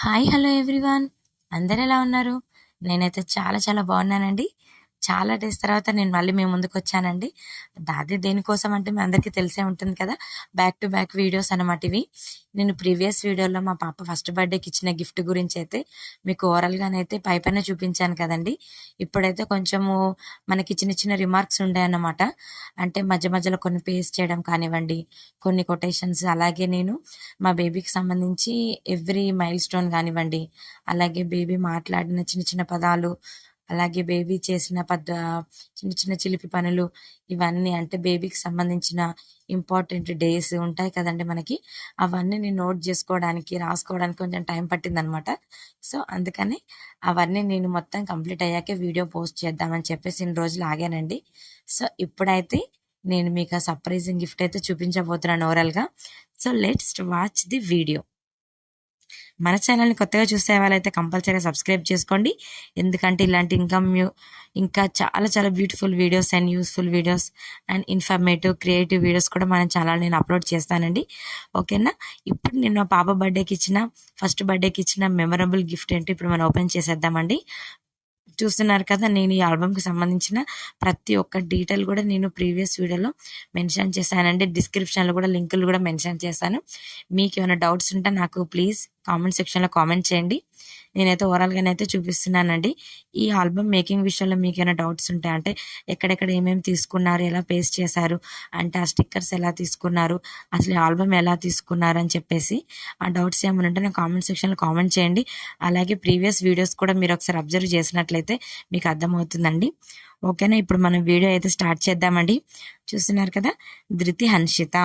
Hi hello everyone. అందరు ఎలా ఉన్నారు? నేనైతే చాలా చాలా బాగున్నానండి. చాలా డేస్ తర్వాత నేను మళ్ళీ మీ ముందుకు వచ్చానండి. దాది దేనికోసం అంటే మీ అందరికీ తెలిసే ఉంటుంది కదా బ్యాక్ టు బ్యాక్ వీడియోస్ అనమాట ఇవి. నేను ప్రీవియస్ వీడియోలో మా పాప ఫస్ట్ బర్త్డేకి ఇచ్చిన గిఫ్ట్ గురించి అయితే మీకు ఓవరాల్గానైతే పై పైన చూపించాను కదండి. ఇప్పుడైతే కొంచెము మనకి చిన్న చిన్న రిమార్క్స్ ఉండే అంటే మధ్య మధ్యలో కొన్ని పేస్ట్ చేయడం కానివ్వండి కొన్ని కొటేషన్స్ అలాగే నేను మా బేబీకి సంబంధించి ఎవ్రీ మైల్ స్టోన్ కానివ్వండి అలాగే బేబీ మాట్లాడిన చిన్న చిన్న పదాలు అలాగే బేబీ చేసిన పద్ద చిన్న చిన్న చిలిపి పనులు ఇవన్నీ అంటే బేబీకి సంబంధించిన ఇంపార్టెంట్ డేస్ ఉంటాయి కదండి మనకి. అవన్నీ నేను నోట్ చేసుకోవడానికి రాసుకోవడానికి కొంచెం టైం పట్టిందనమాట. సో అందుకని అవన్నీ నేను మొత్తం కంప్లీట్ అయ్యాకే వీడియో పోస్ట్ చేద్దామని చెప్పేసి ఇన్ని రోజులు ఆగానండి. సో ఇప్పుడైతే నేను మీకు ఆ సర్ప్రైజింగ్ గిఫ్ట్ అయితే చూపించబోతున్నాను ఓవరాల్గా. So let's watch the video. మన ఛానల్ని కొత్తగా చూసే వాళ్ళైతే కంపల్సరీ సబ్స్క్రైబ్ చేసుకోండి. ఎందుకంటే ఇలాంటి ఇంకా ఇంకా చాలా చాలా beautiful videos and useful videos and informative creative videos కూడా మన ఛానల్ నేను అప్లోడ్ చేస్తానండి. ఓకేనా? ఇప్పుడు నేను మా పాప బర్త్డేకి ఇచ్చిన ఫస్ట్ బర్త్డేకి ఇచ్చిన మెమరబుల్ గిఫ్ట్ ఏంటి ఇప్పుడు మనం ఓపెన్ చేసేద్దామండి. చూస్తున్నారు కదా నేను ఈ ఆల్బమ్కి సంబంధించిన ప్రతి ఒక్క డీటెయిల్ కూడా నేను ప్రీవియస్ వీడియోలో మెన్షన్ చేశానండి. డిస్క్రిప్షన్లో కూడా లింకులు కూడా మెన్షన్ చేశాను. మీకు ఏమైనా డౌట్స్ ఉంటే నాకు ప్లీజ్ కామెంట్ సెక్షన్లో కామెంట్ చేయండి. నేనైతే ఓవరాల్గానైతే చూపిస్తున్నానండి. ఈ ఆల్బమ్ మేకింగ్ విషయంలో మీకు ఏమైనా డౌట్స్ ఉంటాయి అంటే ఎక్కడెక్కడ ఏమేమి తీసుకున్నారు ఎలా పేస్ట్ చేశారు అంటే ఆ స్టిక్కర్స్ ఎలా తీసుకున్నారు అసలు ఆల్బమ్ ఎలా తీసుకున్నారు అని చెప్పేసి ఆ డౌట్స్ ఏమైనా ఉంటే నేను కామెంట్ సెక్షన్లో కామెంట్ చేయండి. అలాగే ప్రీవియస్ వీడియోస్ కూడా మీరు ఒకసారి అబ్జర్వ్ చేసినట్లయితే మీకు అర్థమవుతుందండి. ఓకేనా? ఇప్పుడు మనం వీడియో అయితే స్టార్ట్ చేద్దామండి. చూస్తున్నారు కదా? ధృతి హన్షిత.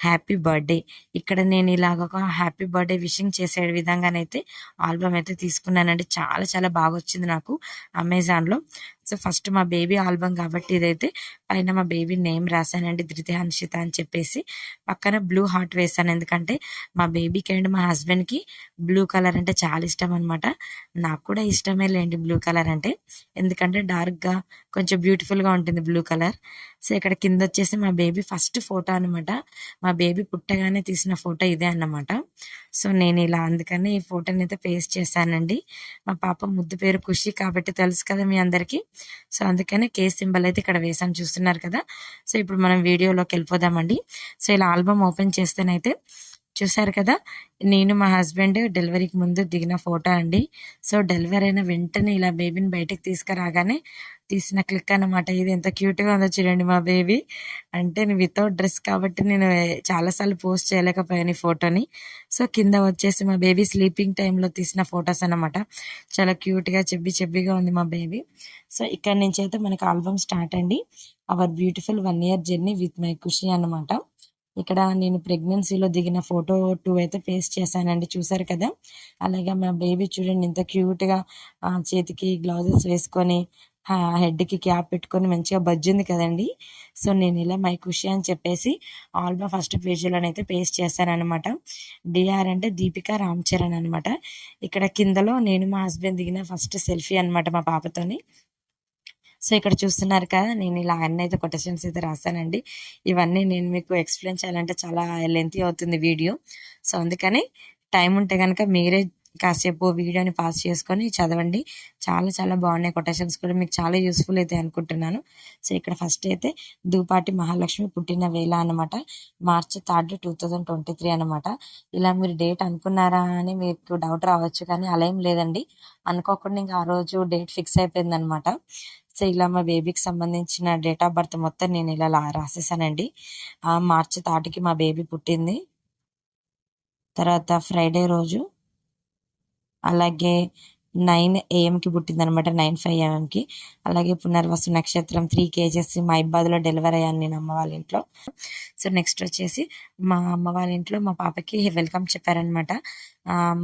Happy birthday. ఇక్కడ నేను ఇలాగ ఒక హ్యాపీ బర్త్డే విషింగ్ చేసే విధంగానైతే ఆల్బమ్ అయితే తీసుకున్నానండి. చాలా చాలా బాగా వచ్చింది నాకు అమెజాన్లో. సో ఫస్ట్ మా బేబీ ఆల్బమ్ కాబట్టి ఇదైతే పైన మా బేబీ నేమ్ రాశానండి ధృతి హన్షిత అని చెప్పేసి. పక్కన బ్లూ హార్ట్ వేసాను ఎందుకంటే మా బేబీకి అండ్ మా హస్బెండ్కి బ్లూ కలర్ అంటే చాలా ఇష్టం అనమాట నాకు కూడా ఇష్టమే లేండి బ్లూ కలర్ అంటే. ఎందుకంటే డార్క్గా కొంచెం బ్యూటిఫుల్గా ఉంటుంది బ్లూ కలర్. సో ఇక్కడ కింద వచ్చేసి మా బేబీ ఫస్ట్ ఫోటో అనమాట మా బేబీ పుట్టగానే తీసిన ఫోటో ఇదే అన్నమాట. సో నేను ఇలా అందుకని ఈ ఫోటోని అయితే పేస్ట్ చేశానండి. మా పాప ముద్దు పేరు ఖుషి కాబట్టి తెలుసు కదా మీ అందరికీ. సో అందుకనే కేస్ సింబల్ అయితే ఇక్కడ వేసాను చూస్తున్నారు కదా. సో ఇప్పుడు మనం వీడియోలోకి వెళ్ళిపోదామండి. సో ఇలా ఆల్బమ్ ఓపెన్ చేస్తేనైతే చూసారు కదా? నేను మా హస్బెండ్ డెలివరీకి ముందు దిగిన ఫోటో అండి. సో డెలివరీ అయిన వెంటనే ఇలా బేబీని బయటకు తీసుకురాగానే తీసిన క్లిక్ అనమాట ఇది ఎంత క్యూట్గా ఉందో చూడండి మా బేబీ. అంటే నేను వితౌట్ డ్రెస్ కాబట్టి నేను చాలాసార్లు పోస్ట్ చేయలేకపోయాను ఈ ఫోటోని. సో కింద వచ్చేసి మా బేబీ స్లీపింగ్ టైంలో తీసిన ఫొటోస్ అనమాట చాలా క్యూట్గా చెబ్బి చెబ్బిగా ఉంది మా బేబీ. సో ఇక్కడ నుంచి అయితే మనకి ఆల్బమ్ స్టార్ట్ అండి. Our beautiful one year journey with my Khushi అనమాట ఇక్కడ నేను ప్రెగ్నెన్సీలో దిగిన ఫోటో టూ అయితే పేస్ట్ చేశానండి చూసారు కదా? అలాగే మా బేబీ చూడండి ఇంత క్యూట్గా చేతికి గ్లౌజెస్ వేసుకొని హెడ్కి క్యాప్ పెట్టుకొని మంచిగా బజ్జింది కదండి? సో నేను ఇలా మై ఖుషి అని చెప్పేసి ఆల్బమ్ ఫస్ట్ పేజీలోనైతే పేస్ట్ చేశాను అనమాట డిఆర్ అంటే దీపిక రామ్ చరణ్ అనమాట ఇక్కడ కిందలో నేను మా హస్బెండ్ దిగిన ఫస్ట్ సెల్ఫీ అనమాట మా పాపతోని. సో ఇక్కడ చూస్తున్నారు కదా నేను ఇలా అన్నీ అయితే కొటేషన్స్ అయితే రాశానండి ఇవన్నీ నేను మీకు ఎక్స్ప్లెయిన్ చేయాలంటే చాలా లెంతీ అవుతుంది వీడియో. సో అందుకని టైం ఉంటే కనుక మీరే కాసేపు వీడియోని పాస్ చేసుకొని చదవండి. చాలా చాలా బాగున్నాయి కొటేషన్స్ కూడా. మీకు చాలా యూస్ఫుల్ అయితే అనుకుంటున్నాను. సో ఇక్కడ ఫస్ట్ అయితే దూపాటి మహాలక్ష్మి పుట్టిన వేళ అనమాట March third two thousand twenty three అనమాట ఇలా మీరు డేట్ అనుకున్నారా అని మీకు డౌట్ రావచ్చు కానీ అలా ఏం లేదండి. అనుకోకుండా ఇంకా ఆ రోజు డేట్ ఫిక్స్ అయిపోయింది అనమాట సో ఇలా మా బేబీకి సంబంధించిన డేట్ ఆఫ్ బర్త్ మొత్తం నేను ఇలా రాసేసానండి. మార్చి తాటికి మా బేబీ పుట్టింది. తర్వాత ఫ్రైడే రోజు అలాగే నైన్ ఏఎంకి పుట్టింది అనమాట నైన్ ఫైవ్ ఏఎంకి అలాగే పునర్వసు నక్షత్రం త్రీ కేజెస్ మా ఇబ్బాదిలో డెలివరీ అయ్యాను నేను అమ్మ వాళ్ళ ఇంట్లో. సో నెక్స్ట్ వచ్చేసి మా అమ్మ వాళ్ళ ఇంట్లో మా పాపకి వెల్కమ్ చెప్పారనమాట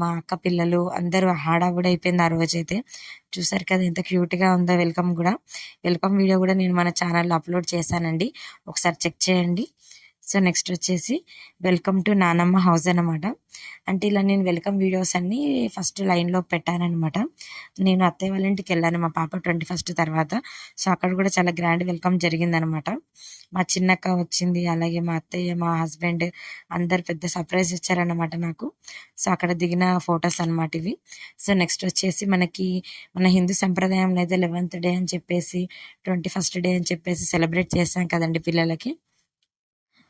మా అక్క పిల్లలు అందరూ హడావుడి అయిపోయింది ఆ రోజైతే. చూసారు కదా ఎంత క్యూట్గా ఉందో వెల్కమ్ కూడా. వెల్కమ్ వీడియో కూడా నేను మన ఛానల్లో అప్లోడ్ చేశానండి. ఒకసారి చెక్ చేయండి. సో నెక్స్ట్ వచ్చేసి వెల్కమ్ టు నానమ్మ హౌస్ అనమాట అంటే ఇలా నేను వెల్కమ్ వీడియోస్ అన్నీ ఫస్ట్ లైన్లో పెట్టానమాట నేను అత్తయ్య వాళ్ళ ఇంటికి వెళ్ళాను మా పాప ట్వంటీ ఫస్ట్ తర్వాత. సో అక్కడ కూడా చాలా గ్రాండ్ వెల్కమ్ జరిగిందనమాట మా చిన్నక్క వచ్చింది అలాగే మా అత్తయ్య మా హస్బెండ్ అందరు పెద్ద సర్ప్రైజ్ ఇచ్చారనమాట నాకు. సో అక్కడ దిగిన ఫొటోస్ అనమాట ఇవి. సో నెక్స్ట్ వచ్చేసి మనకి మన హిందూ సంప్రదాయంలో అయితే లెవెన్త్ డే అని చెప్పేసి ట్వంటీ ఫస్ట్ డే అని చెప్పేసి సెలబ్రేట్ చేసాం కదండి పిల్లలకి.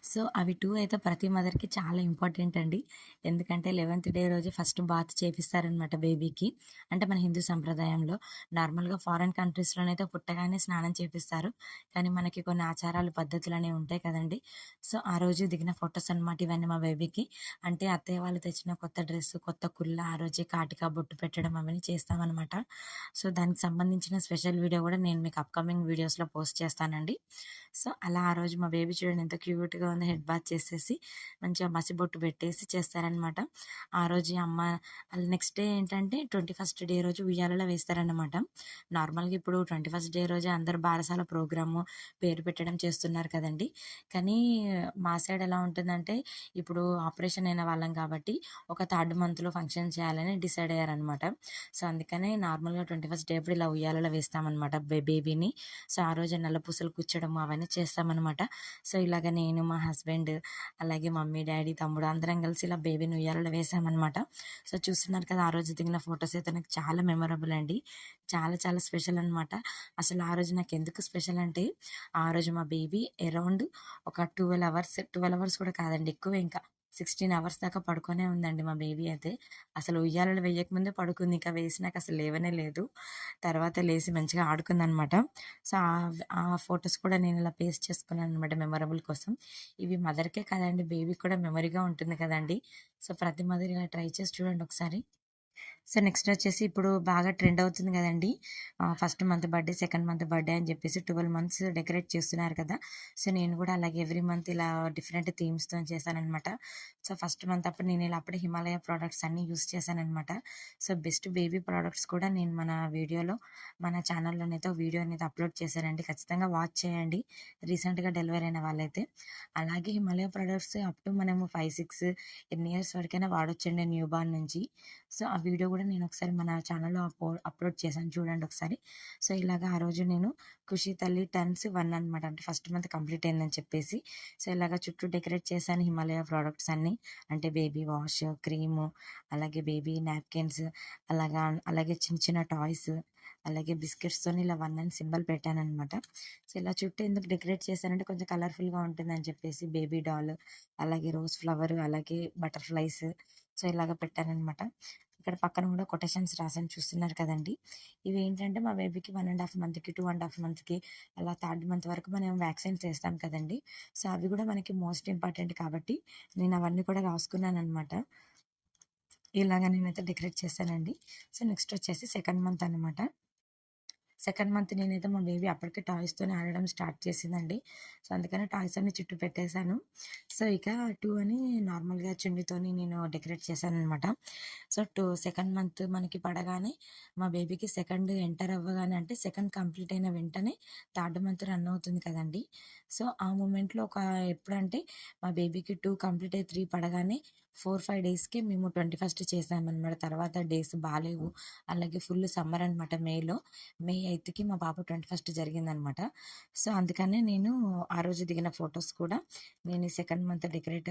సో అవి టూ అయితే ప్రతి మదర్కి చాలా ఇంపార్టెంట్ అండి. ఎందుకంటే లెవెన్త్ డే రోజు ఫస్ట్ బాత్ చేపిస్తారనమాట బేబీకి. అంటే మన హిందూ సంప్రదాయంలో నార్మల్గా ఫారెన్ కంట్రీస్లోనైతే పుట్టగానే స్నానం చేపిస్తారు. కానీ మనకి కొన్ని ఆచారాలు పద్ధతులు అనేవి ఉంటాయి కదండి. సో ఆ రోజు దిగిన ఫొటోస్ అనమాట ఇవన్నీ మా బేబీకి. అంటే అత్తయ్య వాళ్ళు తెచ్చిన కొత్త డ్రెస్ కొత్త కుల్ల ఆ రోజే కాటికా బొట్టు పెట్టడం అవన్నీ చేస్తామన్నమాట. సో దానికి సంబంధించిన స్పెషల్ వీడియో కూడా నేను మీకు అప్కమింగ్ వీడియోస్లో పోస్ట్ చేస్తానండి. సో అలా ఆ రోజు మా బేబీ చూడండి ఎంత క్యూట్గా ఉందో హెడ్ బాత్ చేసేసి మంచిగా మసిబొట్టు పెట్టేసి చేస్తారనమాట ఆ రోజు అమ్మ నెక్స్ట్ డే ఏంటంటే ట్వంటీ ఫస్ట్ డే రోజు ఉయ్యాలలో వేస్తారనమాట నార్మల్గా ఇప్పుడు ట్వంటీ ఫస్ట్ డే రోజు అందరు బారసాల ప్రోగ్రాము పేరు పెట్టడం చేస్తున్నారు కదండి. కానీ మా సైడ్ ఎలా ఉంటుందంటే ఇప్పుడు ఆపరేషన్ అయిన వాళ్ళం కాబట్టి ఒక థర్డ్ మంత్లో ఫంక్షన్ చేయాలని డిసైడ్ అయ్యారనమాట సో అందుకనే నార్మల్గా ట్వంటీ ఫస్ట్ డే అప్పుడు ఇలా ఉయ్యాలలో వేస్తామన్నమాట బేబీని. సో ఆ రోజు నల్ల పూసలు కూర్చడం అవన్నీ చేస్తామన్నమాట. సో ఇలాగ నేను మా మా హస్బెండ్ అలాగే మమ్మీ డాడీ తమ్ముడు అందరం కలిసి ఇలా బేబీని ఉయ్యాలలో వేసామన్నమాట. సో చూస్తున్నారు కదా ఆ రోజు దిగిన ఫొటోస్ అయితే నాకు చాలా మెమరబుల్ అండి. చాలా చాలా స్పెషల్ అనమాట అసలు ఆ రోజు నాకు ఎందుకు స్పెషల్ అంటే ఆ రోజు మా బేబీ అరౌండ్ ఒక ట్వెల్వ్ అవర్స్ ట్వెల్వ్ అవర్స్ కూడా కాదండి ఎక్కువ ఇంకా. సిక్స్టీన్ అవర్స్ దాకా పడుకొనే ఉందండి మా బేబీ అయితే. అసలు ఉయ్యాలలో వేయకముందే పడుకుంది. ఇంకా వేసినాక అసలు లేవనే లేదు. తర్వాత లేచి మంచిగా ఆడుకుందనమాట. సో ఆ ఫొటోస్ కూడా నేను ఇలా పేస్ట్ చేసుకున్నాను అనమాట మెమరబుల్ కోసం. ఇవి మదర్కే కదండి. బేబీ కూడా మెమరీగా ఉంటుంది కదండి. సో ప్రతి మదర్ ఇలా ట్రై చేసి చూడండి ఒకసారి. సో నెక్స్ట్ వచ్చేసి ఇప్పుడు బాగా ట్రెండ్ అవుతుంది కదండి. First month birthday second month birthday అని చెప్పేసి ట్వెల్వ్ మంత్స్ డెకరేట్ చేస్తున్నారు కదా. సో నేను కూడా అలాగే ఎవ్రీ మంత్ ఇలా డిఫరెంట్ థీమ్స్తో చేశానమాట సో ఫస్ట్ మంత్ అప్పుడు నేను ఇలా అప్పుడే హిమాలయ ప్రోడక్ట్స్ అన్నీ యూస్ చేశానమాట సో బెస్ట్ బేబీ ప్రోడక్ట్స్ కూడా నేను మన వీడియోలో మన ఛానల్లోనైతే వీడియో అనేది అప్లోడ్ చేశానండి. ఖచ్చితంగా వాచ్ చేయండి. రీసెంట్గా డెలివరీ అయిన వాళ్ళైతే. అలాగే హిమాలయ ప్రోడక్ట్స్ అప్ టు మనము ఫైవ్ సిక్స్ ఎన్ని ఇయర్స్ వరకైనా వాడొచ్చండి న్యూ బార్న్ నుంచి. సో ఆ వీడియో కూడా నేను ఒకసారి మన ఛానల్లో అప్లోడ్ చేశాను చూడండి ఒకసారి. సో ఇలాగ ఆ రోజు నేను ఖుషి తల్లి టర్న్స్ వన్ అనమాట అంటే ఫస్ట్ మంత్ కంప్లీట్ అయిందని చెప్పేసి. సో ఇలాగ చుట్టూ డెకరేట్ చేశాను హిమాలయ ప్రోడక్ట్స్ అన్నీ. అంటే బేబీ వాష్ క్రీము అలాగే బేబీ నాప్కిన్స్ అలాగా అలాగే చిన్న చిన్న టాయ్స్ అలాగే బిస్కెట్స్తో ఇలా వన్ అని సింబల్ పెట్టాను అనమాట సో ఇలా చుట్టూ ఎందుకు డెకరేట్ చేశానంటే కొంచెం కలర్ఫుల్గా ఉంటుందని చెప్పేసి బేబీ డాల్ అలాగే రోజ్ ఫ్లవర్ అలాగే బటర్ఫ్లైస్. సో ఇలాగ పెట్టానమాట ఇక్కడ పక్కన కూడా కొటేషన్స్ రాసాను చూస్తున్నారు కదండి. ఇవి ఏంటంటే మా బేబీకి వన్ అండ్ హాఫ్ మంత్కి టూ అండ్ హాఫ్ మంత్కి అలా థర్డ్ మంత్ వరకు మనం వ్యాక్సిన్స్ చేస్తాం కదండి. సో అవి కూడా మనకి మోస్ట్ ఇంపార్టెంట్ కాబట్టి నేను అవన్నీ కూడా రాసుకున్నాను అనమాట ఇలాగ నేనైతే డెకరేట్ చేశానండి. సో నెక్స్ట్ వచ్చేసి సెకండ్ మంత్ అనమాట సెకండ్ మంత్ నేనైతే మా బేబీ అప్పటికే టాయ్స్తోనే ఆడడం స్టార్ట్ చేసిందండి. సో అందుకని టాయ్స్ అన్ని చుట్టూ పెట్టేశాను. సో ఇక టూ అని నార్మల్గా చుండితోని నేను డెకరేట్ చేశాను అనమాట సో టూ సెకండ్ మంత్ మనకి పడగానే మా బేబీకి సెకండ్ ఎంటర్ అవ్వగానే అంటే సెకండ్ కంప్లీట్ అయిన వెంటనే థర్డ్ మంత్ రన్ అవుతుంది కదండి. సో ఆ మూమెంట్లో ఒక ఎప్పుడంటే మా బేబీకి టూ కంప్లీట్ అయ్యి త్రీ పడగానే ఫోర్ ఫైవ్ డేస్కి మేము ట్వంటీ ఫస్ట్ చేసామన్నమాట. తర్వాత డేస్ బాగాలేవు అలాగే ఫుల్ సమ్మర్ అనమాట మేలో. మే ఎయిత్కి మా పాప ట్వంటీ ఫస్ట్ జరిగిందనమాట సో అందుకనే నేను ఆ రోజు దిగిన ఫొటోస్ కూడా నేను సెకండ్ మంత్ డెకరేట్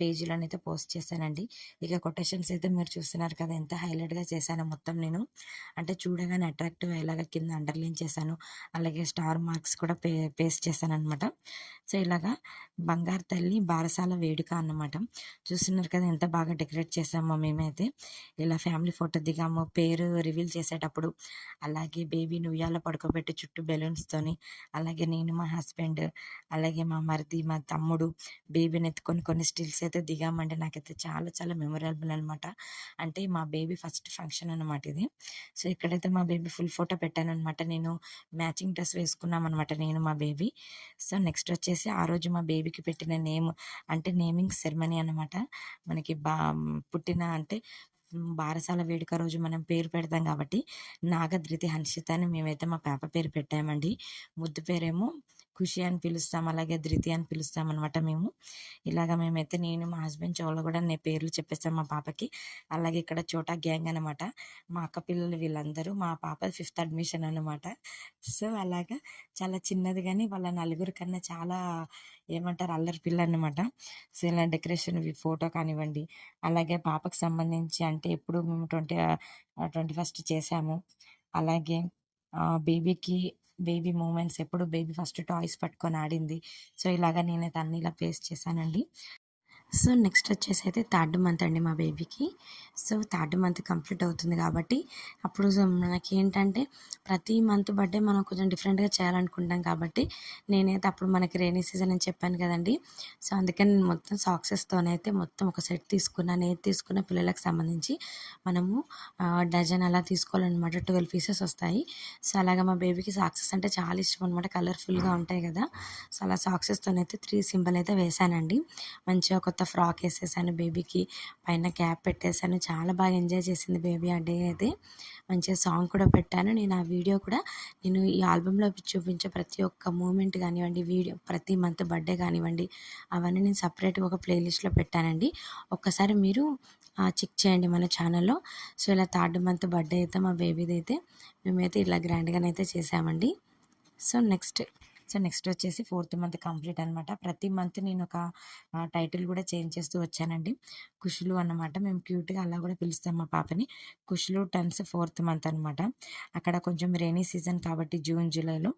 పేజీలోనైతే పోస్ట్ చేశానండి. ఇక కొటేషన్స్ అయితే మీరు చూస్తున్నారు కదా ఎంత హైలైట్గా చేశాను మొత్తం నేను. అంటే చూడగానే అట్రాక్టివ్ అయ్యేలాగా కింద అండర్లైన్ చేశాను. అలాగే స్టార్ మార్క్స్ కూడా పే పేస్ట్ చేశాను అనమాట సో ఇలాగా బంగారు తల్లి బారసాల వేడుక అన్నమాట. చూస్తున్నారు కదా ఎంత బాగా డెకరేట్ చేసామో మేమైతే. ఇలా ఫ్యామిలీ ఫోటో దిగాము పేరు రివీల్ చేసేటప్పుడు అలాగే బేబీని ఉయ్యాల పడుకోబెట్టి చుట్టూ బెలూన్స్తోని అలాగే నేను మా హస్బెండ్ అలాగే మా మరిది మా తమ్ముడు బేబీని ఎత్తుకొని కొన్ని స్టిల్స్ అయితే దిగామండి. నాకైతే చాలా చాలా మెమొరబుల్ అనమాట అంటే మా బేబీ ఫస్ట్ ఫంక్షన్ అనమాట ఇది. సో ఇక్కడైతే మా బేబీ ఫుల్ ఫోటో పెట్టాను అనమాట నేను మ్యాచింగ్ డ్రెస్ వేసుకున్నాం అనమాట నేను మా బేబీ. సో నెక్స్ట్ వచ్చేసి ఆ రోజు మా బేబీకి పెట్టిన నేమ్ అంటే నేమింగ్ సెరమనీ అనమాట మనకి బా పుట్టిన అంటే బారసాల వేడుక రోజు మనం పేరు పెడతాం కాబట్టి నాగధృతి హన్షిత అని మేమైతే మా పాప పేరు పెట్టామండి. ముద్దు పేరేమో ఖుషి అని పిలుస్తాం అలాగే ధృతి అని పిలుస్తాం అనమాట మేము. ఇలాగ మేమైతే నేను మా హస్బెండ్ చెవులో కూడా నేను పేర్లు చెప్పేస్తాం మా పాపకి. అలాగే ఇక్కడ చోటా గ్యాంగ్ అనమాట మా అక్క పిల్లలు వీళ్ళందరూ మా పాప ఫిఫ్త్ అడ్మిషన్ అనమాట సో అలాగా చాలా చిన్నది కానీ వాళ్ళ నలుగురు కన్నా చాలా ఏమంటారు అల్లరి పిల్ల అనమాట సో ఇలా డెకరేషన్ ఫోటో కానివ్వండి. అలాగే పాపకు సంబంధించి అంటే ఎప్పుడు మేము ట్వంటీ ట్వంటీ ఫస్ట్ చేసాము. అలాగే బేబీకి బేబీ మూమెంట్స్ ఎప్పుడు బేబీ ఫస్ట్ టాయ్స్ పట్టుకొని ఆడింది. సో ఇలాగ నేనైతే అన్ని ఇలా ఫేస్ చేశానండి. సో నెక్స్ట్ వచ్చేసి అయితే థర్డ్ మంత్ అండి మా బేబీకి. సో థర్డ్ మంత్ కంప్లీట్ అవుతుంది కాబట్టి అప్పుడు మనకి ఏంటంటే ప్రతి మంత్ బర్త్డే మనం కొంచెం డిఫరెంట్గా చేయాలనుకుంటాం కాబట్టి నేనైతే అప్పుడు మనకి రైనీ సీజన్ అని చెప్పాను కదండి. సో అందుకని నేను మొత్తం సాక్సెస్తోనైతే మొత్తం ఒక సెట్ తీసుకున్నా నేను తీసుకున్న పిల్లలకు సంబంధించి మనము డజన్ అలా తీసుకోవాలన్నమాట. ట్వెల్వ్ పీసెస్ వస్తాయి. సో అలాగా మా బేబీకి సాక్సెస్ అంటే చాలా ఇష్టం అనమాట కలర్ఫుల్గా ఉంటాయి కదా. సో అలా సాక్సెస్తోనైతే త్రీ సింబల్ అయితే వేసానండి మంచిగా కొత్త ఫ్రాక్ వేసేసాను బేబీకి పైన క్యాప్ పెట్టేశాను. చాలా బాగా ఎంజాయ్ చేసింది బేబీ ఆ డే అయితే మంచిగా సాంగ్ కూడా పెట్టాను. నేను ఆ వీడియో కూడా నేను ఈ ఆల్బంలో చూపించే ప్రతి ఒక్క మూమెంట్ కానివ్వండి వీడియో ప్రతి మంత్ బర్త్డే కానివ్వండి అవన్నీ నేను సపరేట్గా ఒక ప్లేలిస్ట్లో పెట్టానండి. ఒక్కసారి మీరు చెక్ చేయండి మన ఛానల్లో. సో ఇలా థర్డ్ మంత్ బర్త్డే అయితే మా బేబీది అయితే మేమైతే ఇలా గ్రాండ్గానైతే చేసామండి. సో నెక్స్ట్ సో నెక్స్ట్ వచ్చేసి ఫోర్త్ మంత్ కంప్లీట్ అనమాట ప్రతి మంత్ నేను ఒక టైటిల్ కూడా చేంజ్ చేస్తూ వచ్చానండి. కుషులు అన్నమాట. మేము క్యూట్గా అలా కూడా పిలుస్తాం మా పాపని. కుషులు టెన్స్ ఫోర్త్ మంత్ అనమాట అక్కడ కొంచెం రెయినీ సీజన్ కాబట్టి జూన్ జూలైలో.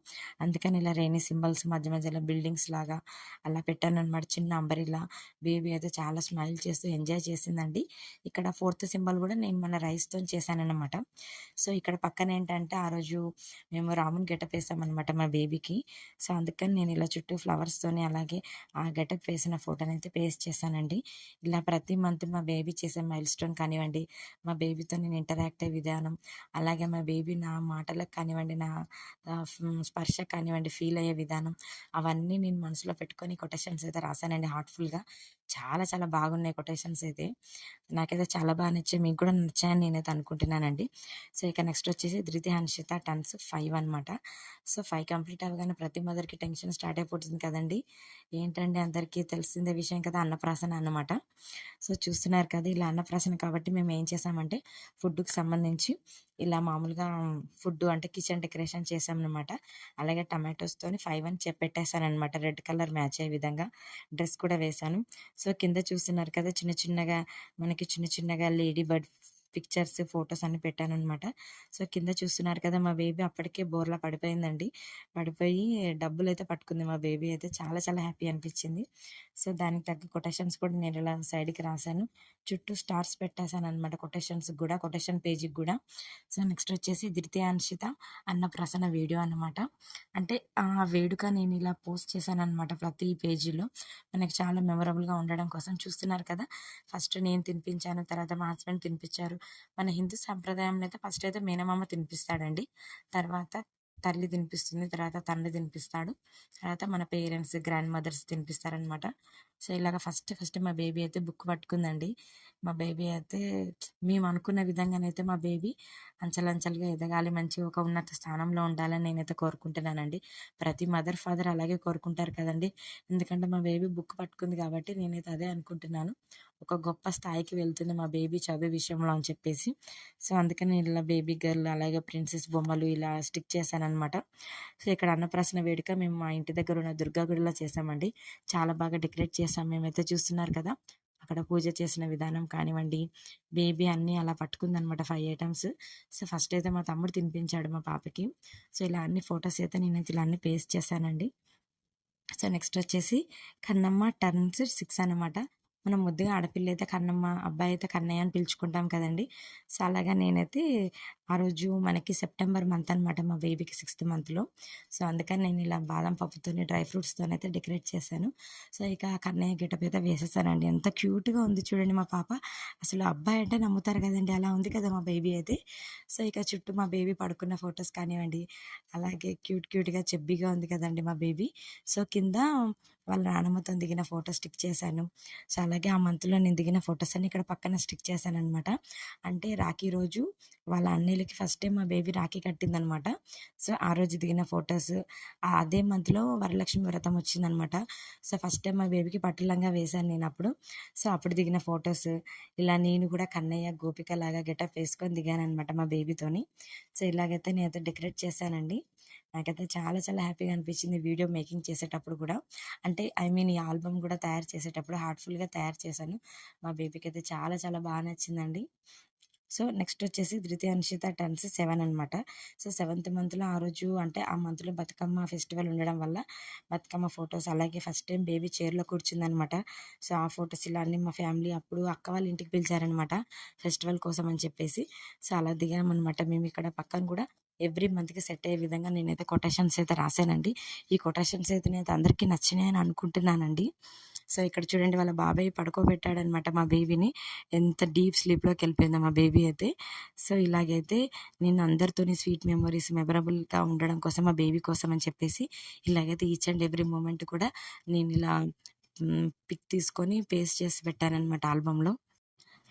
అందుకని ఇలా రెయినీ సింబల్స్ మధ్య మధ్యలో బిల్డింగ్స్ లాగా అలా పెట్టాను అనమాట చిన్న అంబరిలా బేబీ అయితే చాలా స్మైల్ చేస్తూ ఎంజాయ్ చేసిందండి. ఇక్కడ ఫోర్త్ సింబల్ కూడా నేను మన రైస్తో చేశానన్నమాట. సో ఇక్కడ పక్కన ఏంటంటే ఆ రోజు మేము రాముని గెటప్ వేసామన్నమాట మా బేబీకి సో అందుకని నేను ఇలా చుట్టూ ఫ్లవర్స్తోని అలాగే ఆ గెటప్ వేసిన ఫోటోని అయితే పేస్ట్ చేశానండి. ఇలా ప్రతి మంత్ మా బేబీ చేసే మైల్ స్టోన్ కానివ్వండి మా బేబీతో నేను ఇంటరాక్ట్ అయ్యే విధానం అలాగే మా బేబీ నా మాటలకు కానివ్వండి నా స్పర్శ కానివ్వండి ఫీల్ అయ్యే విధానం అవన్నీ నేను మనసులో పెట్టుకొని కొటేషన్స్ అయితే రాశానండి హార్ట్ఫుల్గా. చాలా చాలా బాగున్నాయి కొటేషన్స్ అయితే. నాకైతే చాలా బాగా నచ్చాయి. మీకు కూడా నచ్చాయని నేనైతే అనుకుంటున్నానండి. సో ఇక నెక్స్ట్ వచ్చేసి ధృతి హన్షిత టన్స్ ఫైవ్ అనమాట సో ఫైవ్ కంప్లీట్ అవ్వగానే ప్రతి మదర్కి టెన్షన్ స్టార్ట్ అయిపోతుంది కదండి. ఏంటండి అందరికీ తెలిసిందే విషయం కదా అన్నప్రాసన అన్నమాట. సో చూస్తున్నారు కదా ఇలా అన్నప్రాసన కాబట్టి మేము ఏం చేసామంటే ఫుడ్కి సంబంధించి ఇలా మామూలుగా ఫుడ్ అంటే కిచెన్ డెకరేషన్ చేసామన్నమాట. అలాగే టమాటోస్తో ఫైవ్ అని చెప్పెట్టేశాను అనమాట రెడ్ కలర్ మ్యాచ్ అయ్యే విధంగా డ్రెస్ కూడా వేశాను సో కింద చూస్తున్నారు కదా చిన్న చిన్నగా మనకి చిన్న చిన్నగా లేడీ బర్డ్ పిక్చర్స్ ఫొటోస్ అన్ని పెట్టాను అనమాట సో కింద చూస్తున్నారు కదా మా బేబీ అప్పటికే బోర్లా పడిపోయిందండి. పడిపోయి డబ్బులు అయితే పట్టుకుంది మా బేబీ అయితే. చాలా చాలా హ్యాపీ అనిపించింది. సో దానికి తగ్గ కొటేషన్స్ కూడా నేను ఇలా సైడ్కి రాశాను. చుట్టూ స్టార్స్ పెట్టేశాను అనమాట కొటేషన్స్ కూడా కొటేషన్ పేజీకి కూడా. సో నెక్స్ట్ వచ్చేసి ద్వితీయాంశిత అన్న ప్రసన్న వీడియో అనమాట అంటే ఆ వేడుక నేను ఇలా పోస్ట్ చేశాను అనమాట ప్రతి పేజీలో. మనకి చాలా మెమరబుల్గా ఉండడం కోసం చూస్తున్నారు కదా. ఫస్ట్ నేను తినిపించాను తర్వాత మా హస్బెండ్ తినిపించారు. మన హిందూ సంప్రదాయంలో అయితే ఫస్ట్ అయితే మేనమామ తినిపిస్తాడండి. తర్వాత తల్లి తినిపిస్తుంది తర్వాత తండ్రి తినిపిస్తాడు తర్వాత మన పేరెంట్స్ గ్రాండ్ మదర్స్ తినిపిస్తారనమాట సో ఇలాగ ఫస్ట్ ఫస్ట్ మా బేబీ అయితే బుక్ పట్టుకుందండి. మా బేబీ అయితే మేము అనుకున్న విధంగానైతే మా బేబీ అంచలంచలుగా ఎదగాలి మంచిగా ఒక ఉన్నత స్థానంలో ఉండాలని నేనైతే కోరుకుంటున్నానండి. ప్రతి మదర్ ఫాదర్ అలాగే కోరుకుంటారు కదండి. ఎందుకంటే మా బేబీ బుక్ పట్టుకుంది కాబట్టి నేనైతే అదే అనుకుంటున్నాను. ఒక గొప్ప స్థాయికి వెళ్తుంది మా బేబీ చదువు విషయంలో అని చెప్పేసి. సో అందుకని నేను ఇలా బేబీ గర్ల్ అలాగే ప్రిన్సెస్ బొమ్మలు ఇలా స్టిక్ చేశాను అనమాట సో ఇక్కడ అన్నప్రాసన వేడుక మేము మా ఇంటి దగ్గర ఉన్న దుర్గా గుడిలో చేసామండి చాలా బాగా డెకరేట్ చేసాం మేమైతే చూస్తున్నారు కదా అక్కడ పూజ చేసిన విధానం కానివ్వండి బేబీ అన్నీ అలా పట్టుకుందనమాట ఫైవ్ ఐటమ్స్. సో ఫస్ట్ అయితే మా తమ్ముడు తినిపించాడు మా పాపకి. సో ఇలా అన్ని ఫొటోస్ అయితే నేను ఇలా అన్ని పేస్ట్ చేశానండి. సో నెక్స్ట్ వచ్చేసి కన్నమ్మ టర్న్స్ సిక్స్ అనమాట మనం ముద్దుగా ఆడపిల్ల అయితే కన్నమ్మ అబ్బాయి అయితే కన్నయ్య అని పిలుచుకుంటాం కదండి. సో అలాగా నేనైతే ఆ రోజు మనకి సెప్టెంబర్ మంత్ అనమాట మా బేబీకి సిక్స్త్ మంత్లో. సో అందుకని నేను ఇలా బాదం పప్పుతో డ్రై ఫ్రూట్స్తో అయితే డెకరేట్ చేశాను. సో ఇక కన్నయ్య గిటప్ అయితే వేసేసానండి ఎంత క్యూట్గా ఉంది చూడండి మా పాప. అసలు అబ్బాయి అంటే నమ్ముతారు కదండి. అలా ఉంది కదా మా బేబీ అయితే. సో ఇక చుట్టూ మా బేబీ పడుకున్న ఫొటోస్ కానివ్వండి అలాగే క్యూట్ క్యూట్గా చెబ్బిగా ఉంది కదండి మా బేబీ. సో కింద వాళ్ళ నానమ్మతో దిగిన ఫోటో స్టిక్ చేశాను. సో అలాగే ఆ మంత్లో నేను దిగిన ఫొటోస్ అన్ని ఇక్కడ పక్కన స్టిక్ చేశాను అనమాట అంటే రాఖీ రోజు వాళ్ళ అన్నయ్య కన్నయ్యలకి ఫస్ట్ టైం మా బేబీ రాఖీ కట్టిందనమాట. సో ఆ రోజు దిగిన ఫొటోస్ అదే మంత్లో వరలక్ష్మి వ్రతం వచ్చిందనమాట. సో ఫస్ట్ టైం మా బేబీకి పట్టులంగా వేశాను నేను అప్పుడు. సో అప్పుడు దిగిన ఫొటోస్ ఇలా నేను కూడా కన్నయ్య గోపిక లాగా గెటప్ వేసుకొని దిగానమాట మా బేబీతోని సో ఇలాగైతే నేనైతే డెకరేట్ చేశానండి. నాకైతే చాలా చాలా హ్యాపీగా అనిపించింది వీడియో మేకింగ్ చేసేటప్పుడు కూడా. అంటే ఐ మీన్ ఈ ఆల్బమ్ కూడా తయారు చేసేటప్పుడు హార్ట్ఫుల్గా తయారు చేశాను. మా బేబీకి అయితే చాలా చాలా బాగా నచ్చిందండి. సో నెక్స్ట్ వచ్చేసి ద్వితీయ అనుషిత టర్న్స్ సెవెన్ అనమాట సో సెవెంత్ మంత్లో ఆ రోజు అంటే ఆ మంత్లో బతుకమ్మ ఫెస్టివల్ ఉండడం వల్ల బతుకమ్మ ఫొటోస్ అలాగే ఫస్ట్ టైం బేబీ చైర్లో కూర్చుందనమాట సో ఆ ఫొటోస్ ఇలా అన్ని మా ఫ్యామిలీ అప్పుడు అక్క వాళ్ళ ఇంటికి పిలిచారనమాట ఫెస్టివల్ కోసం అని చెప్పేసి. సో అలా దిగామన్నమాట. మేము ఇక్కడ పక్కన కూడా ఎవ్రీ మంత్కి సెట్ అయ్యే విధంగా నేనైతే కొటేషన్స్ అయితే రాశానండి. ఈ కొటేషన్స్ అయితే నేను అందరికీ నచ్చినాయని అనుకుంటున్నానండి. సో ఇక్కడ చూడండి వాళ్ళ బాబాయ్ పడుకోబెట్టాడనమాట మా బేబీని. ఎంత డీప్ స్లీప్లోకి వెళ్ళిపోయిందో మా బేబీ అయితే. సో ఇలాగైతే నేను అందరితోని స్వీట్ మెమరీస్ మెమరబుల్గా ఉండడం కోసం మా బేబీ కోసం అని చెప్పేసి ఇలాగైతే ఈచ్ అండ్ ఎవ్రీ మూమెంట్ కూడా నేను ఇలా పిక్ తీసుకొని పేస్ట్ చేసి పెట్టానమాట ఆల్బంలో.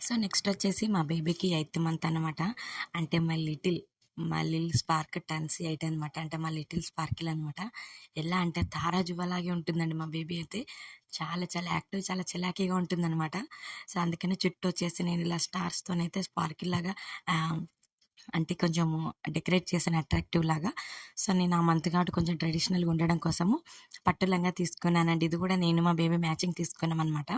సో నెక్స్ట్ వచ్చేసి మా బేబీకి ఎయిత్ మంత్ అనమాట అంటే మై లిటిల్ మా లిల్ స్పార్క్ టన్సీ ఎయిట్ అనమాట అంటే మా లిటిల్ స్పార్కిల్ అనమాట ఎలా అంటే తారాజువలాగే ఉంటుందండి మా బేబీ అయితే. చాలా చాలా యాక్టివ్ చాలా చిలాకీగా ఉంటుందన్నమాట. సో అందుకనే చుట్టూ వచ్చేసి నేను ఇలా స్టార్స్తోనైతే స్పార్కిల్ లాగా అంటే కొంచెము డెకరేట్ చేసిన అట్రాక్టివ్ లాగా. సో నేను ఆ మంత్ కాబట్టి కొంచెం ట్రెడిషనల్గా ఉండడం కోసము పట్టులంగా తీసుకున్నానండి. ఇది కూడా నేను మా బేబీ మ్యాచింగ్ తీసుకున్నాం అనమాట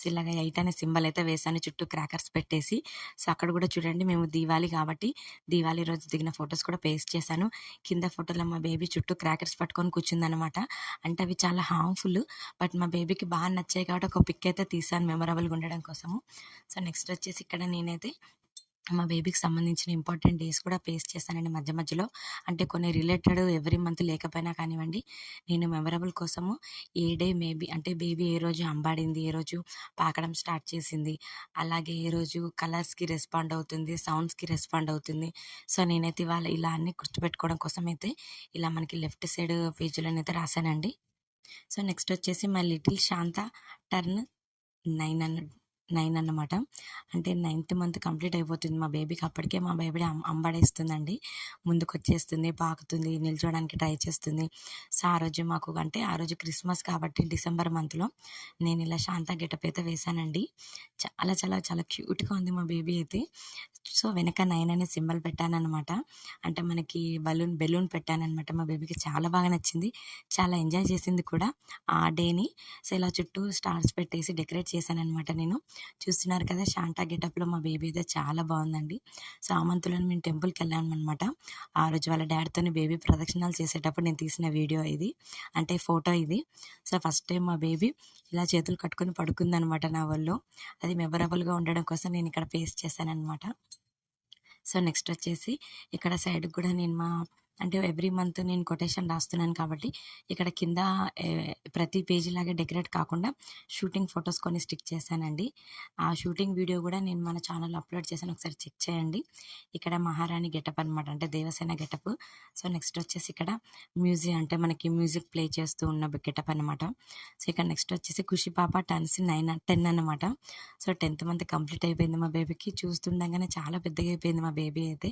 సో ఇలాగ ఎయిట్ అనే సింబల్ అయితే వేసాను చుట్టూ క్రాకర్స్ పెట్టేసి. సో అక్కడ కూడా చూడండి మేము దీవాలి కాబట్టి దీవాలి రోజు దిగిన ఫొటోస్ కూడా పేస్ట్ చేశాను. కింద ఫోటోలో మా బేబీ చుట్టూ క్రాకర్స్ పట్టుకొని కూర్చుందనమాట అంటే అవి చాలా హార్మ్ఫుల్ బట్ మా బేబీకి బాగా నచ్చాయి కాబట్టి ఒక పిక్ అయితే తీసాను మెమరబుల్గా ఉండడం కోసము. సో నెక్స్ట్ వచ్చేసి ఇక్కడ నేనైతే మా బేబీకి సంబంధించిన ఇంపార్టెంట్ డేస్ కూడా పేస్ చేశానండి మధ్య మధ్యలో. అంటే కొన్ని రిలేటెడ్ ఎవ్రీ మంత్ లేకపోయినా కానివ్వండి నేను మెమరబుల్ కోసము ఏ డే మేబీ అంటే బేబీ ఏ రోజు అంబాడింది ఏ రోజు పాకడం స్టార్ట్ చేసింది అలాగే ఏ రోజు కలర్స్కి రెస్పాండ్ అవుతుంది సౌండ్స్కి రెస్పాండ్ అవుతుంది. సో నేనైతే ఇవాళ ఇలా అన్ని గుర్తుపెట్టుకోవడం కోసం అయితే ఇలా మనకి లెఫ్ట్ సైడ్ పేజీలోనైతే రాశానండి. సో నెక్స్ట్ వచ్చేసి మా లిటిల్ శాంత టర్న్ నైన్ అన్న నైన్ అన్నమాట. అంటే నైన్త్ మంత్ కంప్లీట్ అయిపోతుంది మా బేబీకి. అప్పటికే మా బేబీ అంబడేస్తుందండి. ముందుకు వచ్చేస్తుంది పాకుతుంది నిల్చోడానికి ట్రై చేస్తుంది. సో ఆ రోజు మాకు అంటే ఆ రోజు క్రిస్మస్ కాబట్టి డిసెంబర్ మంత్లో నేను ఇలా శాంత గెటప్ అయితే వేశానండి. చాలా చాలా చాలా క్యూట్గా ఉంది మా బేబీ అయితే. సో వెనక నైన్ అనే సింబల్ పెట్టానమాట అంటే మనకి బలూన్ బెలూన్ పెట్టానమాట మా బేబీకి చాలా బాగా నచ్చింది. చాలా ఎంజాయ్ చేసింది కూడా ఆ డేని. సో ఇలా చుట్టూ స్టార్స్ పెట్టేసి డెకరేట్ చేశానమాట నేను. చూస్తున్నారు కదా శాంటా గెటప్లో మా బేబీ అయితే చాలా బాగుందండి. సో ఆ మేము టెంపుల్కి వెళ్ళాము అనమాట ఆ రోజు వాళ్ళ డాడీతో బేబీ ప్రదక్షిణాలు చేసేటప్పుడు నేను తీసిన వీడియో ఇది అంటే ఫోటో ఇది. సో ఫస్ట్ టైం మా బేబీ ఇలా చేతులు కట్టుకొని పడుకుందనమాట నా వాళ్ళు. అది మెమరబుల్గా ఉండడం కోసం నేను ఇక్కడ పేస్ట్ చేశాను అనమాట సో నెక్స్ట్ వచ్చేసి ఇక్కడ సైడ్కి కూడా నేను మా అంటే ఎవ్రీ మంత్ నేను కొటేషన్ రాస్తున్నాను కాబట్టి ఇక్కడ కింద ప్రతి పేజీ లాగా డెకరేట్ కాకుండా షూటింగ్ ఫొటోస్ కొన్ని స్టిక్ చేశానండి. ఆ షూటింగ్ వీడియో కూడా నేను మన ఛానల్లో అప్లోడ్ చేశాను. ఒకసారి చెక్ చేయండి. ఇక్కడ మహారాణి గెటప్ అనమాట అంటే దేవసేన గెటప్. సో నెక్స్ట్ వచ్చేసి ఇక్కడ మ్యూజిక్ అంటే మనకి మ్యూజిక్ ప్లే చేస్తూ ఉన్న గెటప్ అనమాట సో ఇక్కడ నెక్స్ట్ వచ్చేసి ఖుషి పాప టెన్స్ నైన్ టెన్ అనమాట సో టెన్త్ మంత్ కంప్లీట్ అయిపోయింది మా బేబీకి చూస్తుండగానే చాలా పెద్దగా అయిపోయింది మా బేబీ అయితే.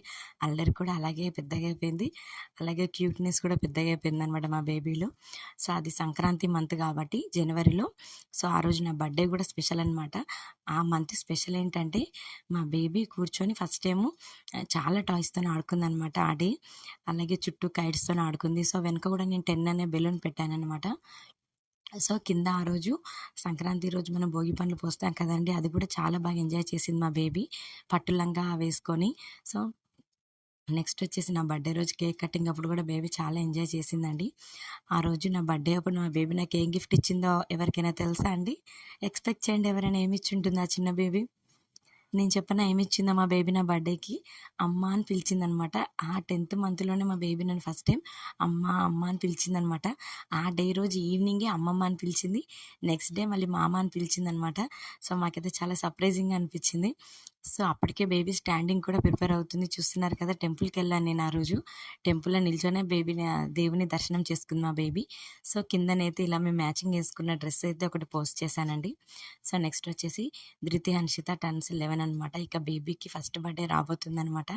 అల్లరి కూడా అలాగే పెద్దగా అయిపోయింది. అలాగే క్యూట్నెస్ కూడా పెద్దగా అయిపోయింది అనమాట మా బేబీలో సో అది సంక్రాంతి మంత్ కాబట్టి జనవరిలో. సో ఆ రోజు నా బర్త్డే కూడా స్పెషల్ అనమాట ఆ మంత్ స్పెషల్ ఏంటంటే మా బేబీ కూర్చొని ఫస్ట్ టైము చాలా టాయ్స్తో ఆడుకుంది అనమాట ఆడి అలాగే చుట్టూ కైడ్స్తో ఆడుకుంది. సో వెనుక కూడా నేను టెన్ అనే బెలూన్ పెట్టాను అనమాట సో కింద ఆ రోజు సంక్రాంతి రోజు మనం భోగి పండ్లు పోస్తాం కదండి అది కూడా చాలా బాగా ఎంజాయ్ చేసింది మా బేబీ పట్టు లంగా వేసుకొని. సో నెక్స్ట్ వచ్చేసి నా బర్త్డే రోజు కేక్ కటింగ్ అప్పుడు కూడా బేబీ చాలా ఎంజాయ్ చేసిందండి. ఆ రోజు నా బర్త్డే అప్పుడు నా బేబీ నాకు ఏం గిఫ్ట్ ఇచ్చిందో ఎవరికైనా తెలుసా అండి? ఎక్స్పెక్ట్ చేయండి ఎవరైనా ఏమి ఇచ్చింటుంది ఆ చిన్న బేబీ. నేను చెప్పిన ఏమి ఇచ్చిందో మా బేబీ నా బర్త్డేకి? అమ్మ అని పిలిచిందనమాట. ఆ టెన్త్ మంత్లోనే మా బేబీ నన్ను ఫస్ట్ టైం అమ్మ అమ్మ అని పిలిచిందనమాట. ఆ డే రోజు ఈవినింగే అమ్మమ్మ అని పిలిచింది. నెక్స్ట్ డే మళ్ళీ మామ అని పిలిచిందనమాట. సో మాకైతే చాలా సర్ప్రైజింగ్గా అనిపించింది. సో అప్పటికే బేబీ స్టాండింగ్ కూడా ప్రిపేర్ అవుతుంది. చూస్తున్నారు కదా టెంపుల్కి వెళ్ళాను నేను ఆ రోజు. టెంపుల్లో నిల్చొనే బేబీని దేవుని దర్శనం చేసుకుంది మా బేబీ. సో కిందనైతే ఇలా మేము మ్యాచింగ్ వేసుకున్న డ్రెస్ అయితే ఒకటి పోస్ట్ చేశానండి. సో నెక్స్ట్ వచ్చేసి ధృతి హన్షిత టన్స్ లెవెన్ అనమాట ఇక బేబీకి ఫస్ట్ బర్త్డే రాబోతుంది అనమాట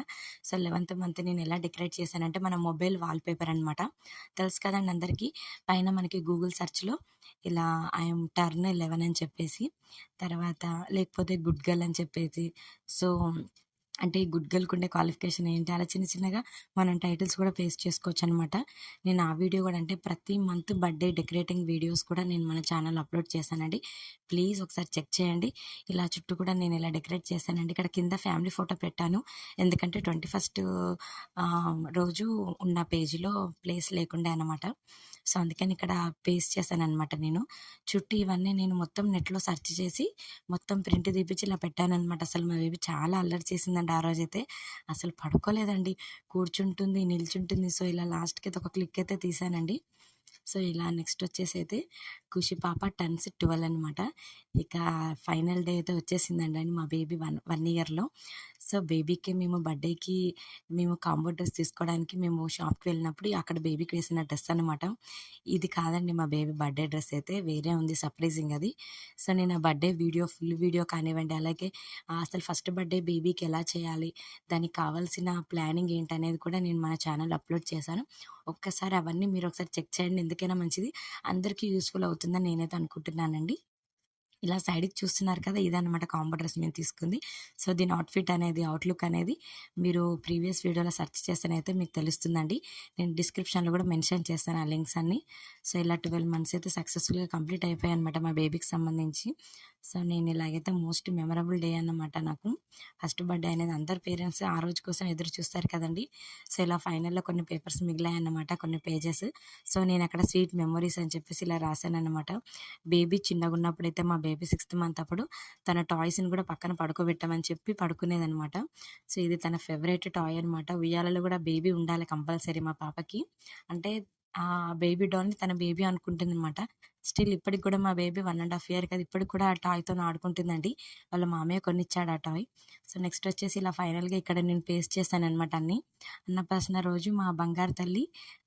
సో లెవెన్త్ మంత్ నేను ఎలా డెకరేట్ చేశానంటే మన మొబైల్ వాల్ పేపర్ అనమాట తెలుసు కదండి అందరికీ? పైన మనకి గూగుల్ సెర్చ్లో ఇలా ఐఎమ్ టర్న్ లెవెన్ అని చెప్పేసి తర్వాత లేకపోతే గుడ్ గర్ల్ అని చెప్పేసి సో అంటే ఈ గుడ్ గర్ల్కి ఉండే క్వాలిఫికేషన్ ఏంటి? అలా చిన్న చిన్నగా మనం టైటిల్స్ కూడా పేస్ట్ చేసుకోవచ్చు అనమాట నేను ఆ వీడియో కూడా అంటే ప్రతి మంత్ బర్త్డే డెకరేటింగ్ వీడియోస్ కూడా నేను మన ఛానల్ అప్లోడ్ చేశానండి. ప్లీజ్ ఒకసారి చెక్ చేయండి. ఇలా చుట్టూ కూడా నేను ఇలా డెకరేట్ చేశానండి. ఇక్కడ కింద ఫ్యామిలీ ఫోటో పెట్టాను. ఎందుకంటే ట్వంటీ ఫస్ట్ రోజు ఉన్న పేజీలో ప్లేస్ లేకుండే అనమాట సో అందుకని ఇక్కడ పేస్ట్ చేశాను అనమాట నేను. చుట్టూ ఇవన్నీ నేను మొత్తం నెట్లో సెర్చ్ చేసి మొత్తం ప్రింట్ తీపిచ్చి ఇలా పెట్టాను అనమాట అసలు మా బేబీ చాలా అల్లరి చేసిందండి ఆ రోజైతే. అసలు పడుకోలేదండి. కూర్చుంటుంది నిల్చుంటుంది. సో ఇలా లాస్ట్కి అయితే ఒక క్లిక్ అయితే తీసానండి సో ఇలా నెక్స్ట్ వచ్చేసి అయితే ఖుషి పాప టెన్స్ ట్వెల్వ్ అనమాట ఇక ఫైనల్ డే అయితే వచ్చేసిందండి అండి మా బేబీ వన్ వన్ ఇయర్లో. సో బేబీకి మేము బర్త్డేకి మేము కాంబో డ్రెస్ తీసుకోవడానికి మేము షాప్కి వెళ్ళినప్పుడు అక్కడ బేబీకి వేసిన డ్రెస్ అనమాట ఇది కాదండి మా బేబీ బర్త్డే డ్రెస్ అయితే వేరే ఉంది సర్ప్రైజింగ్ అది. సో నేను ఆ బర్త్డే వీడియో ఫుల్ వీడియో కానివ్వండి అలాగే అసలు ఫస్ట్ బర్త్డే బేబీకి ఎలా చేయాలి దానికి కావాల్సిన ప్లానింగ్ ఏంటనేది కూడా నేను మన ఛానల్ అప్లోడ్ చేశాను. ఒక్కసారి అవన్నీ మీరు ఒకసారి చెక్ చేయండి ఎందుకైనా మంచిది. అందరికీ యూస్ఫుల్ అవుతుందని నేనైతే అనుకుంటున్నానండి. ఇలా సైడ్కి చూస్తున్నారు కదా ఇదనమాట కాంబో డ్రెస్ మేము తీసుకుంది. సో దీని అవుట్ఫిట్ అనేది అవుట్లుక్ అనేది మీరు ప్రీవియస్ వీడియోలో సెర్చ్ చేస్తేనైతే మీకు తెలుస్తుందండి. నేను డిస్క్రిప్షన్లో కూడా మెన్షన్ చేస్తాను ఆ లింక్స్ అన్ని. సో ఇలా ట్వెల్వ్ మంత్స్ అయితే సక్సెస్ఫుల్గా కంప్లీట్ అయిపోయాయి అనమాట మా బేబీకి సంబంధించి. సో నేను ఇలాగైతే మోస్ట్ మెమరబుల్ డే అన్నమాట నాకు. ఫస్ట్ బర్త్డే అనేది అందరు పేరెంట్స్ ఆ రోజు కోసం ఎదురు చూస్తారు కదండి. సో ఇలా ఫైనల్లో కొన్ని పేపర్స్ మిగిలాయి అన్నమాట కొన్ని పేజెస్ సో నేను అక్కడ స్వీట్ మెమరీస్ అని చెప్పేసి ఇలా రాశాను అనమాట బేబీ చిన్నగా ఉన్నప్పుడైతే మా బేబీ సిక్స్త్ మంత్ అప్పుడు తన టాయ్స్ని కూడా పక్కన పడుకోబెట్టమని చెప్పి పడుకునేదనమాట సో ఇది తన ఫేవరెట్ టాయ్ అనమాట ఉయ్యాలలో కూడా బేబీ ఉండాలి కంపల్సరీ మా పాపకి. అంటే ఆ బేబీ డాల్ని తన బేబీ అనుకుంటుంది అనమాట స్టిల్ ఇప్పటికి కూడా మా baby one and half year కదా ఇప్పటికి కూడా ఆ టాయ్తో ఆడుకుంటుందండి. వాళ్ళ మామయ్య కొనిచ్చాడు ఆ టాయ్. సో నెక్స్ట్ వచ్చేసి ఇలా ఫైనల్గా ఇక్కడ నేను పేస్ట్ చేశాను అనమాట అన్ని అన్నప్రాసన రోజు మా బంగారు తల్లి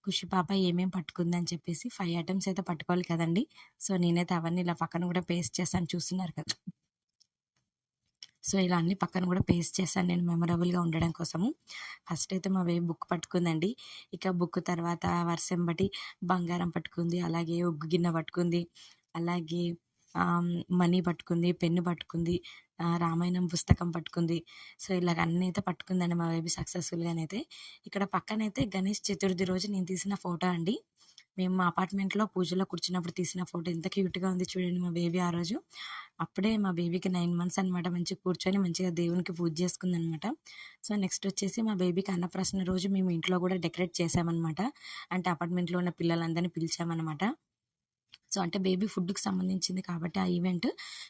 ఖుషి పాప ఏమేమి పట్టుకుందని చెప్పేసి ఫైవ్ ఐటమ్స్ అయితే పట్టుకోవాలి కదండి. సో నేనైతే అవన్నీ ఇలా పక్కన కూడా పేస్ట్ చేశాను చూస్తున్నారు కదా. సో ఇలా అన్ని పక్కన కూడా పేస్ట్ చేశాను నేను మెమరబుల్గా ఉండడం కోసము. ఫస్ట్ అయితే మా బేబీ బుక్ పట్టుకుందండి. ఇక బుక్ తర్వాత వర్షం బట్టి బంగారం పట్టుకుంది అలాగే ఉగ్గు గిన్నె పట్టుకుంది అలాగే మనీ పట్టుకుంది పెన్ను పట్టుకుంది రామాయణం పుస్తకం పట్టుకుంది. సో ఇలాగ అన్నీ అయితే పట్టుకుందండి మా బేబీ సక్సెస్ఫుల్గానైతే. ఇక్కడ పక్కనైతే గణేష్ చతుర్థి రోజు నేను తీసిన ఫోటో అండి. మేము మా అపార్ట్మెంట్లో పూజలో కూర్చున్నప్పుడు తీసిన ఫోటో ఎంత క్యూట్గా ఉంది చూడండి మా బేబీ ఆ రోజు. అప్పుడే మా బేబీకి నైన్ మంత్స్ అనమాట మంచిగా కూర్చొని మంచిగా దేవునికి పూజ చేసుకుంది అనమాట సో నెక్స్ట్ వచ్చేసి మా బేబీకి అన్నప్రాసన రోజు మేము ఇంట్లో కూడా డెకరేట్ చేసామన్నమాట అంటే అపార్ట్మెంట్లో ఉన్న పిల్లలందరినీ పిలిచామన్నమాట. సో అంటే బేబీ ఫుడ్కి సంబంధించింది కాబట్టి ఆ ఈవెంట్.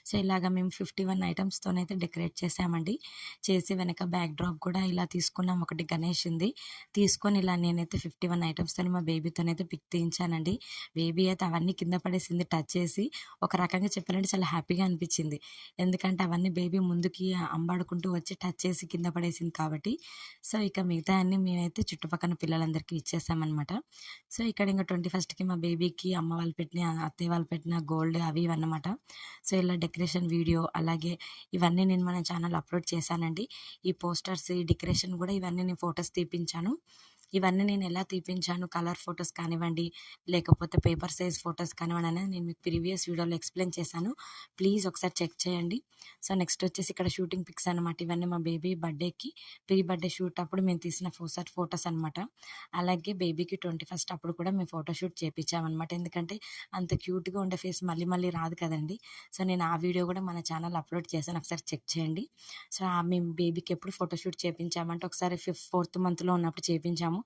సో ఇలాగ మేము ఫిఫ్టీ వన్ ఐటమ్స్తోనైతే డెకరేట్ చేసామండి. చేసి వెనక బ్యాక్ డ్రాప్ కూడా ఇలా తీసుకున్నాం. ఒకటి గణేష్ ఉంది తీసుకొని ఇలా నేనైతే ఫిఫ్టీ వన్ ఐటమ్స్తో మా బేబీతోనైతే పిక్ తీయించానండి. బేబీ అయితే అవన్నీ కింద పడేసింది టచ్ చేసి ఒక రకంగా చెప్పాలంటే చాలా హ్యాపీగా అనిపించింది. ఎందుకంటే అవన్నీ బేబీ ముందుకి అంబాడుకుంటూ వచ్చి టచ్ చేసి కింద పడేసింది కాబట్టి. సో ఇక మిగతా అన్ని మేమైతే చుట్టుపక్కల పిల్లలందరికీ ఇచ్చేసామన్నమాట. సో ఇక్కడ ఇంకా ట్వంటీ ఫస్ట్కి మా బేబీకి అమ్మ వాళ్ళు పెట్టిన అత్తయ్య వాళ్ళు పెట్టిన గోల్డ్ అవి ఇవన్నమాట సో ఇలా డెకరేషన్ వీడియో అలాగే ఇవన్నీ నేను మన ఛానల్ అప్లోడ్ చేశానండి. ఈ పోస్టర్స్ ఈ డెకరేషన్ కూడా ఇవన్నీ నేను ఫొటోస్ తీపించాను. ఇవన్నీ నేను ఎలా తీపించాను? కలర్ ఫొటోస్ కానివ్వండి లేకపోతే పేపర్ సైజ్ ఫొటోస్ కానివ్వండి అనేది నేను మీకు ప్రీవియస్ వీడియోలో ఎక్స్ప్లెయిన్ చేశాను. ప్లీజ్ ఒకసారి చెక్ చేయండి. సో నెక్స్ట్ వచ్చేసి ఇక్కడ షూటింగ్ పిక్స్ అనమాట ఇవన్నీ మా బేబీ బర్త్డేకి ప్రీ బర్త్డే షూట్ అప్పుడు మేము తీసిన ఫోసార్ ఫొటోస్ అనమాట అలాగే బేబీకి ట్వంటీ ఫస్ట్ అప్పుడు కూడా మేము ఫోటోషూట్ చేపించామన్నమాట. ఎందుకంటే అంత క్యూట్గా ఉండే ఫేస్ మళ్ళీ మళ్ళీ రాదు కదండి. సో నేను ఆ వీడియో కూడా మన ఛానల్ అప్లోడ్ చేశాను. ఒకసారి చెక్ చేయండి. సో మేము బేబీకి ఎప్పుడు ఫోటోషూట్ చేపించామంటే ఒకసారి ఫిఫ్త్ ఫోర్త్ మంత్లో ఉన్నప్పుడు చేపించాము. చేయించాము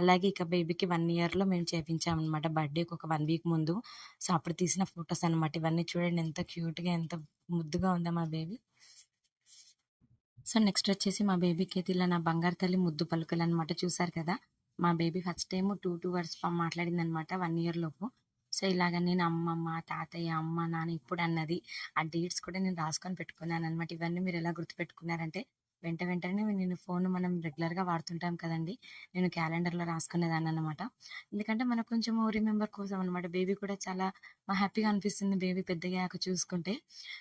అలాగే ఇక బేబీకి వన్ ఇయర్లో మేము చేయించామన్నమాట బర్త్డేకి ఒక వన్ వీక్ ముందు. సో అప్పుడు తీసిన ఫొటోస్ అనమాట ఇవన్నీ చూడండి ఎంత క్యూట్గా ఎంత ముద్దుగా ఉందా మా బేబీ. సో నెక్స్ట్ వచ్చేసి మా బేబీకి అయితే ఇలా నా బంగారు తల్లి ముద్దు పలుకలు అనమాట చూసారు కదా. మా baby first time two two words మాట్లాడింది అనమాట వన్ ఇయర్ లోపు. సో ఇలాగ నేను అమ్మమ్మ, తాతయ్య, అమ్మ, నాన్న ఇప్పుడు అన్నది ఆ డేట్స్ కూడా నేను రాసుకొని పెట్టుకున్నాను అనమాట ఇవన్నీ మీరు ఎలా గుర్తుపెట్టుకున్నారంటే వెంట వెంటనే నేను ఫోన్ మనం రెగ్యులర్‌గా వాడుతుంటాం కదండీ! నేను క్యాలెండర్‌లో రాసుకునేదాన్ని అనమాట ఎందుకంటే మనకు కొంచెము రిమెంబర్ కోసం అనమాట. బేబీ కూడా చాలా హ్యాపీగా అనిపిస్తుంది బేబీ పెద్దగా చూసుకుంటే.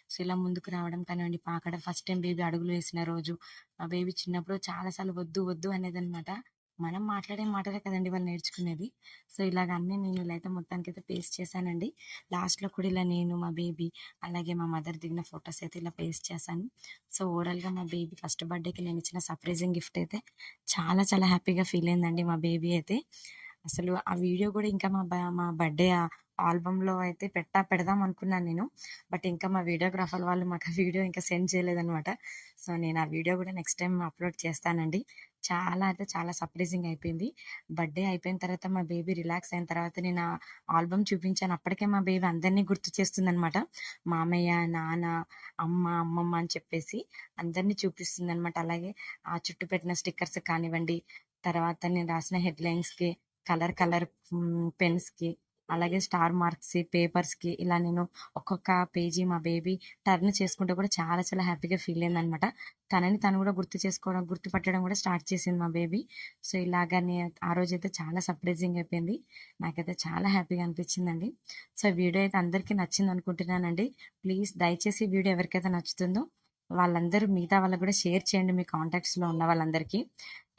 సో, ఇలా ముందుకు రావడం కానివ్వండి, పాకడం ఫస్ట్ టైం బేబీ అడుగులు వేసిన రోజు, ఆ బేబీ చిన్నప్పుడు చాలా సార్లు వద్దు, వద్దు అనేదనమాట. మనం మాట్లాడే మాటలే కదండి వాళ్ళు నేర్చుకునేది. సో, ఇలాగ అన్నీ నేను ఇలా అయితే మొత్తానికైతే పేస్ట్ చేశానండి. లాస్ట్‌లో కూడా ఇలా నేను, మా బేబీ అలాగే మా మదర్ దిగిన ఫొటోస్ అయితే ఇలా పేస్ట్ చేశాను. సో, ఓవరాల్‌గా మా బేబీ ఫస్ట్ బర్త్‌డేకి నేను ఇచ్చిన సర్ప్రైజింగ్ గిఫ్ట్ అయితే చాలా చాలా హ్యాపీగా ఫీల్ అయిందండి మా బేబీ అయితే. అసలు ఆ వీడియో కూడా ఇంకా మా బ మా బర్త్‌డే ఆల్బంలో అయితే పెట్టా పెడదాం అనుకున్నాను నేను. బట్ ఇంకా మా వీడియోగ్రాఫర్ వాళ్ళు మాకు ఆ వీడియో ఇంకా సెండ్ చేయలేదనమాట. సో, నేను ఆ వీడియో కూడా నెక్స్ట్ టైం అప్‌లోడ్ చేస్తానండి. చాలా అయితే చాలా సర్ప్రైజింగ్ అయిపోయింది. బర్త్‌డే అయిపోయిన తర్వాత మా బేబీ రిలాక్స్ అయిన తర్వాత నేను ఆ ఆల్బమ్ చూపించాను. అప్పటికే మా బేబీ అందరిని గుర్తు చేస్తుందనమాట. మామయ్య, నాన్న, అమ్మ, అమ్మమ్మ అని చెప్పేసి అందరిని చూపిస్తుందనమాట. అలాగే ఆ చుట్టూ పెట్టిన స్టిక్కర్స్ కానివ్వండి, తర్వాత నేను రాసిన హెడ్‌లైన్స్‌కి, కలర్ కలర్ పెన్స్‌కి, అలాగే స్టార్ మార్క్స్‌కి, పేపర్స్‌కి ఇలా నేను ఒక్కొక్క పేజీ మా బేబీ టర్న్ చేసుకుంటే కూడా చాలా చాలా హ్యాపీగా ఫీల్ అయిందనమాట. తనని తను కూడా గుర్తు చేసుకోవడం, గుర్తుపట్టడం కూడా స్టార్ట్ చేసింది మా బేబీ. సో, ఇలాగని ఆ రోజు అయితే చాలా సర్ప్రైజింగ్ అయిపోయింది. నాకైతే చాలా హ్యాపీగా అనిపించిందండి. సో, వీడియో అయితే అందరికీ నచ్చిందనుకుంటున్నానండి. ప్లీజ్ దయచేసి వీడియో ఎవరికైతే నచ్చుతుందో వాళ్ళందరూ మిగతా వాళ్ళకి కూడా షేర్ చేయండి మీ కాంటాక్ట్స్‌లో ఉన్న వాళ్ళందరికీ.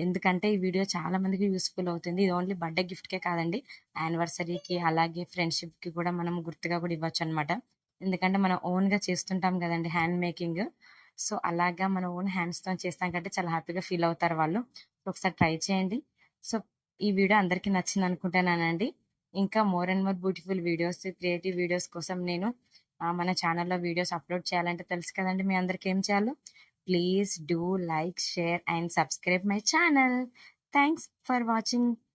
ఎందుకంటే ఈ వీడియో చాలా మందికి యూస్ఫుల్ అవుతుంది. ఇది ఓన్లీ బర్త్‌డే గిఫ్ట్‌కే కాదండి. యానివర్సరీకి అలాగే ఫ్రెండ్‌షిప్‌కి కూడా మనం గుర్తుగా కూడా ఇవ్వచ్చు అనమాట ఎందుకంటే మనం ఓన్‌గా చేస్తుంటాం కదండి హ్యాండ్ మేకింగ్. సో, అలాగా మన ఓన్ హ్యాండ్స్తో చేస్తాం కాబట్టి చాలా హ్యాపీగా ఫీల్ అవుతారు వాళ్ళు. ఒకసారి ట్రై చేయండి. సో, ఈ వీడియో అందరికీ నచ్చిందనుకుంటున్నానండి. ఇంకా more and more beautiful videos, creative videos కోసం నేను మన ఛానల్లో వీడియోస్ అప్‌లోడ్ చేయాలంటే తెలుసు కదండి మీ అందరికి ఏం చేయాలో. Please do like, share and subscribe my channel thanks for watching.